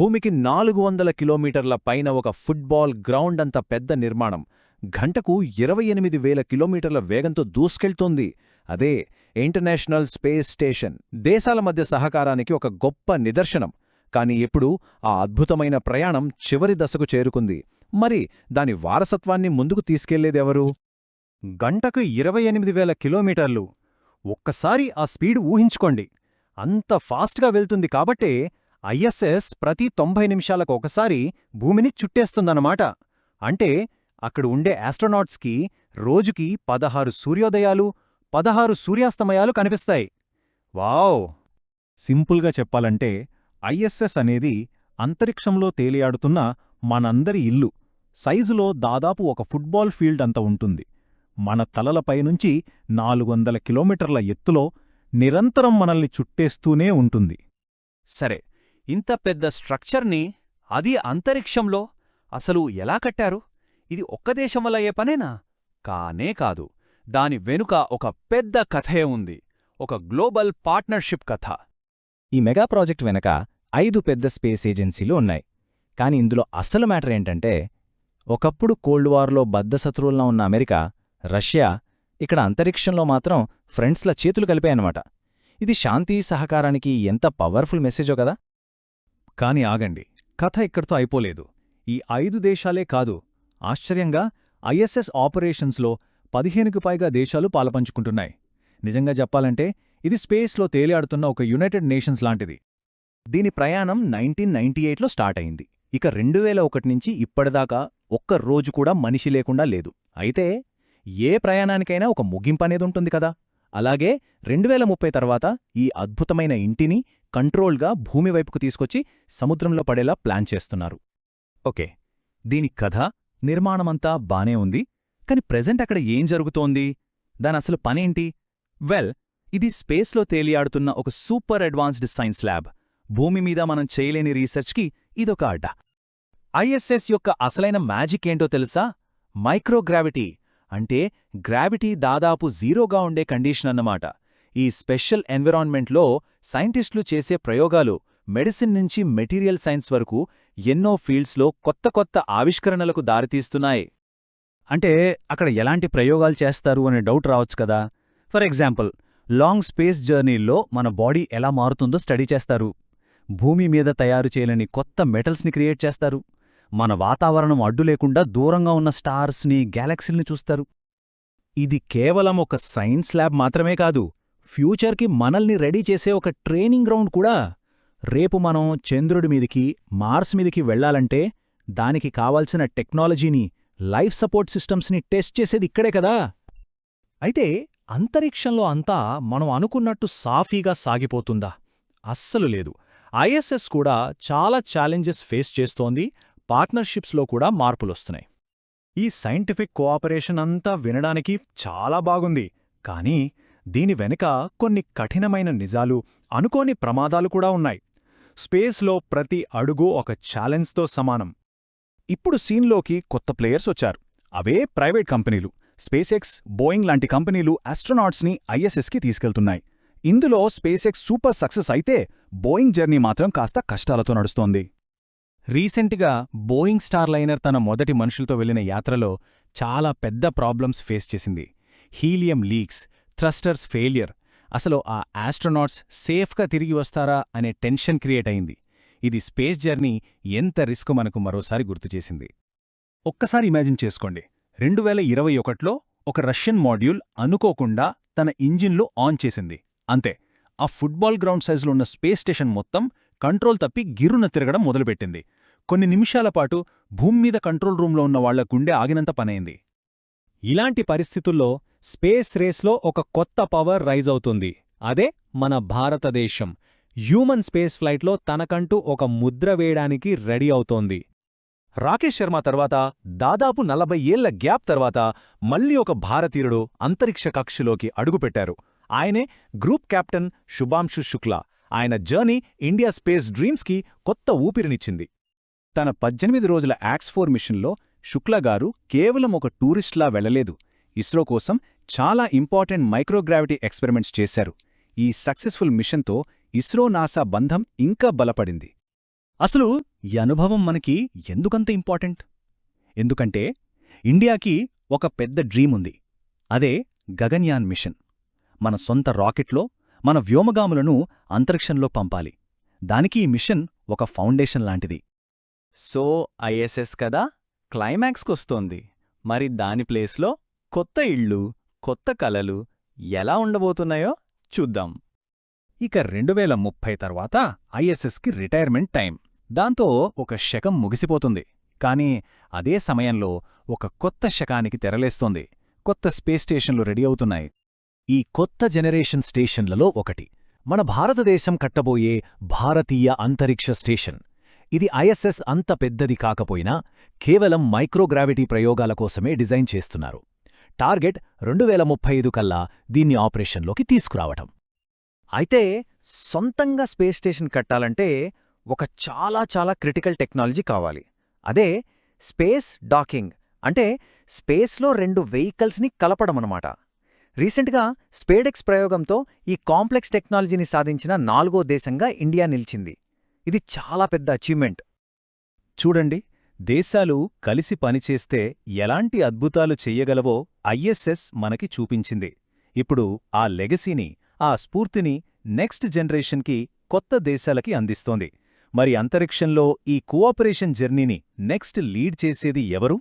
భూమికి నాలుగు వందల కిలోమీటర్ల పైన ఒక ఫుట్బాల్ గ్రౌండ్ అంత పెద్ద నిర్మాణం. గంటకు ఇరవై ఎనిమిది వేల కిలోమీటర్ల వేగంతో దూసుకెళ్తోంది. అదే ఇంటర్నేషనల్ స్పేస్ స్టేషన్. దేశాల మధ్య సహకారానికి ఒక గొప్ప నిదర్శనం. కాని ఇప్పుడు ఆ అద్భుతమైన ప్రయాణం చివరి దశకు చేరుకుంది. మరి దాని వారసత్వాన్ని ముందుకు తీసుకెళ్ళేదెవరు? గంటకు ఇరవై ఎనిమిది వేల కిలోమీటర్లు. ఒక్కసారి ఆ స్పీడ్ ఊహించుకోండి. అంత ఫాస్ట్గా వెళ్తుంది కాబట్టే ఐఎస్ఎస్ ప్రతి తొంభై నిమిషాలకు ఒకసారి భూమిని చుట్టేస్తుందన్నమాట. అంటే అక్కడ ఉండే ఆస్ట్రోనాట్స్కి రోజుకి పదహారు సూర్యోదయాలు పదహారు సూర్యాస్తమయాలు కనిపిస్తాయి. వావ్! సింపుల్గా చెప్పాలంటే ఐఎస్ఎస్ అనేది అంతరిక్షంలో తేలియాడుతున్న మనందరి ఇల్లు. సైజులో దాదాపు ఒక ఫుట్బాల్ ఫీల్డ్ అంత ఉంటుంది. మన తలలపైనుంచి నాలుగొందల కిలోమీటర్ల ఎత్తులో నిరంతరం మనల్ని చుట్టేస్తూనే ఉంటుంది. సరే ఇంత పెద్ద స్ట్రక్చర్ని అది అంతరిక్షంలో అసలు ఎలా కట్టారు? ఇది ఒక్క దేశం వల్ల అయ్యే పనేనా? కానే కాదు. దాని వెనుక ఒక పెద్ద కథే ఉంది. ఒక గ్లోబల్ పార్ట్నర్షిప్ కథ. ఈ మెగా ప్రాజెక్ట్ వెనక ఐదు పెద్ద స్పేస్ ఏజెన్సీలు ఉన్నాయి. కాని ఇందులో అసలు మ్యాటర్ ఏంటంటే ఒకప్పుడు కోల్డ్ వార్లో బద్ధశత్రువుల్లో ఉన్న అమెరికా రష్యా ఇక్కడ అంతరిక్షంలో మాత్రం ఫ్రెండ్స్ల చేతులు కలిపాయన్నమాట. ఇది శాంతి సహకారానికి ఎంత పవర్ఫుల్ మెసేజో కదా! కాని ఆగండి. కథ ఇక్కడితో అయిపోలేదు. ఈ ఐదు దేశాలే కాదు ఆశ్చర్యంగా ఐఎస్ఎస్ ఆపరేషన్స్లో పదిహేనుకు పైగా దేశాలు పాలపంచుకుంటున్నాయి. నిజంగా చెప్పాలంటే ఇది స్పేస్లో తేలియాడుతున్న ఒక యునైటెడ్ నేషన్స్ లాంటిది. దీని ప్రయాణం నైన్టీన్ నైన్టీ ఎయిట్లో స్టార్ట్ అయింది. ఇక రెండు వేల ఒకటి నుంచి ఇప్పటిదాకా ఒక్క రోజు కూడా మనిషి లేకుండా లేదు. అయితే ఏ ప్రయాణానికైనా ఒక ముగింపనేదుంటుంది కదా. అలాగే రెండు వేల ముప్పై తర్వాత ఈ అద్భుతమైన ఇంటిని కంట్రోల్గా భూమి వైపుకు తీసుకొచ్చి సముద్రంలో పడేలా ప్లాన్ చేస్తున్నారు. ఓకే దీని కథ నిర్మాణమంతా బానే ఉంది కాని ప్రెజెంట్ అక్కడ ఏం జరుగుతోంది? దానసలు పనేంటి? వెల్ ఇది స్పేస్లో తేలియాడుతున్న ఒక సూపర్ అడ్వాన్స్డ్ సైన్స్ ల్యాబ్. భూమి మీద మనం చేయలేని రీసెర్చ్కి ఇదొక అడ్డ. ఐఎస్ఎస్ యొక్క అసలైన మ్యాజిక్ ఏంటో తెలుసా? మైక్రోగ్రావిటీ అంటే గ్రావిటీ దాదాపు జీరోగా ఉండే కండిషన్ అన్నమాట. ఈ స్పెషల్ ఎన్విరాన్మెంట్లో సైంటిస్టులు చేసే ప్రయోగాలు మెడిసిన్ నుంచి మెటీరియల్ సైన్స్ వరకు ఎన్నో ఫీల్డ్స్లో కొత్త కొత్త ఆవిష్కరణలకు దారితీస్తున్నాయి. అంటే అక్కడ ఎలాంటి ప్రయోగాలు చేస్తారు అనే డౌట్ రావచ్చు కదా. ఫర్ ఎగ్జాంపుల్ లాంగ్ స్పేస్ జర్నీల్లో మన బాడీ ఎలా మారుతుందో స్టడీ చేస్తారు. భూమి మీద తయారు చేయలేని కొత్త మెటల్స్ని క్రియేట్ చేస్తారు. మన వాతావరణం అడ్డు లేకుండా దూరంగా ఉన్న స్టార్స్ని గ్యాలక్సీల్ని చూస్తారు. ఇది కేవలం ఒక సైన్స్ ల్యాబ్ మాత్రమే కాదు ఫ్యూచర్కి మనల్ని రెడీ చేసే ఒక ట్రైనింగ్ గ్రౌండ్ కూడా రేపు మనం చంద్రుడి మీదికి మార్స్ మీదికి వెళ్ళాలంటే దానికి కావాల్సిన టెక్నాలజీని లైఫ్ సపోర్ట్ సిస్టమ్స్ని టెస్ట్ చేసేది ఇక్కడే కదా. అయితే అంతరిక్షంలో అంతా మనం అనుకున్నట్టు సాఫీగా సాగిపోతుందా? అస్సలు లేదు. ఐఎస్ఎస్ కూడా చాలా ఛాలెంజెస్ ఫేస్ చేస్తోంది. పార్ట్నర్షిప్స్లో కూడా మార్పులొస్తున్నాయి. ఈ సైంటిఫిక్ కోఆపరేషన్ అంతా వినడానికి చాలా బాగుంది. కానీ దీని వెనుక కొన్ని కఠినమైన నిజాలు అనుకోని ప్రమాదాలు కూడా ఉన్నాయి. స్పేస్లో ప్రతి అడుగు ఒక ఛాలెంజ్తో సమానం. ఇప్పుడు సీన్లోకి కొత్త ప్లేయర్స్ వచ్చారు. అవే ప్రైవేట్ కంపెనీలు. స్పేసెక్స్ బోయింగ్ లాంటి కంపెనీలు ఆస్ట్రోనాట్స్ని ఐఎస్ఎస్కి తీసుకెళ్తున్నాయి. ఇందులో స్పేసెక్స్ సూపర్ సక్సెస్ అయితే బోయింగ్ జర్నీ మాత్రం కాస్త కష్టాలతో నడుస్తోంది. రీసెంట్గా బోయింగ్ స్టార్లైనర్ తన మొదటి మనుషులతో వెళ్ళిన యాత్రలో చాలా పెద్ద ప్రాబ్లమ్స్ ఫేస్ చేసింది. Helium leaks thrusters failure. అసలు ఆ ఆస్ట్రోనాట్స్ సేఫ్గా తిరిగి వస్తారా అనే టెన్షన్ క్రియేట్ అయింది. ఇది స్పేస్ జర్నీ ఎంత రిస్క్ మనకు మరోసారి గుర్తుచేసింది ఒక్కసారి ఇమాజిన్ చేసుకోండి. రెండు వేల ఇరవై ఒకట్లో ఒక రష్యన్ మాడ్యూల్ అనుకోకుండా తన ఇంజిన్లు ఆన్ చేసింది. అంతే ఆ ఫుట్బాల్ గ్రౌండ్ సైజులో ఉన్న స్పేస్ స్టేషన్ మొత్తం కంట్రోల్ తప్పి గిర్రున తిరగడం మొదలుపెట్టింది. కొన్ని నిమిషాల పాటు భూమి మీద కంట్రోల్ రూంలో ఉన్న వాళ్ళ గుండె ఆగినంత పనైంది. ఇలాంటి పరిస్థితుల్లో స్పేస్ రేస్లో ఒక కొత్త పవర్ రైజ్ అవుతుంది. అదే మన భారతదేశం. హ్యూమన్ స్పేస్ ఫ్లైట్లో తనకంటూ ఒక ముద్ర వేయడానికి రెడీ అవుతోంది. రాకేష్ శర్మ తర్వాత దాదాపు నలభై ఏళ్ళ గ్యాప్ తర్వాత మళ్ళీ ఒక భారతీయుడు అంతరిక్ష కక్షలోకి అడుగుపెట్టారు. ఆయనే గ్రూప్ కెప్టెన్ శుభాంశు శుక్లా. ఆయన జర్నీ ఇండియా స్పేస్ డ్రీమ్స్కి కొత్త ఊపిరినిచ్చింది. తన పద్దెనిమిది రోజుల యాక్స్ఫోర్ మిషన్లో శుక్లగారు కేవలం ఒక టూరిస్ట్లా వెళ్ళలేదు ఇస్రో కోసం చాలా ఇంపార్టెంట్ మైక్రోగ్రావిటీ ఎక్స్పెరిమెంట్స్ చేశారు. ఈ సక్సెస్ఫుల్ మిషన్తో ఇస్రో నాసా బంధం ఇంకా బలపడింది. అసలు ఈ అనుభవం మనకి ఎందుకంత ఇంపార్టెంట్? ఎందుకంటే ఇండియాకి ఒక పెద్ద డ్రీమ్ ఉంది. అదే గగన్యాన్ మిషన్. మన సొంత రాకెట్లో మన వ్యోమగాములను అంతరిక్షంలో పంపాలి. దానికి ఈ మిషన్ ఒక ఫౌండేషన్ లాంటిది. సో ఐఎస్ఎస్ కదా? క్లైమాక్స్కొస్తోంది. మరి దాని ప్లేస్లో కొత్త ఇళ్ళు కొత్త కలలు ఎలా ఉండబోతున్నాయో చూద్దాం. ఇక రెండు వేల ముప్పై తర్వాత ఐఎస్ఎస్కి రిటైర్మెంట్ టైం దాంతో ఒక శకం ముగిసిపోతుంది. కానీ అదే సమయంలో ఒక కొత్త శకానికి తెరలేస్తోంది. కొత్త స్పేస్ స్టేషన్లు రెడీ అవుతున్నాయి. ఈ కొత్త జనరేషన్ స్టేషన్లలో ఒకటి. మన భారతదేశం కట్టబోయే భారతీయ అంతరిక్ష స్టేషన్. ఇది ఐఎస్ఎస్ అంత పెద్దది కాకపోయినా కేవలం మైక్రోగ్రావిటీ ప్రయోగాల కోసమే డిజైన్ చేస్తున్నారు. టార్గెట్ రెండు వేల ముప్పై ఐదు కల్లా దీన్ని ఆపరేషన్లోకి తీసుకురావటం. అయితే సొంతంగా స్పేస్ స్టేషన్ కట్టాలంటే ఒక చాలా చాలా క్రిటికల్ టెక్నాలజీ కావాలి. అదే స్పేస్ డాకింగ్ అంటే స్పేస్లో రెండు వెహికల్స్ని కలపడమనమాట రీసెంట్గా స్పేడెక్స్ ప్రయోగంతో ఈ కాంప్లెక్స్ టెక్నాలజీని సాధించిన నాలుగో దేశంగా ఇండియా నిలిచింది. ఇది చాలా పెద్ద అచీవ్మెంట్ చూడండి దేశాలు కలిసి పనిచేస్తే ఎలాంటి అద్భుతాలు చెయ్యగలవో ఐఎస్ఎస్ మనకి చూపించింది. ఇప్పుడు ఆ లెగసీని ఆ స్ఫూర్తిని నెక్స్ట్ జనరేషన్కి కొత్త దేశాలకి అందిస్తోంది. మరి అంతరిక్షంలో ఈ కోఆపరేషన్ జర్నీని నెక్స్ట్ లీడ్ చేసేది ఎవరు?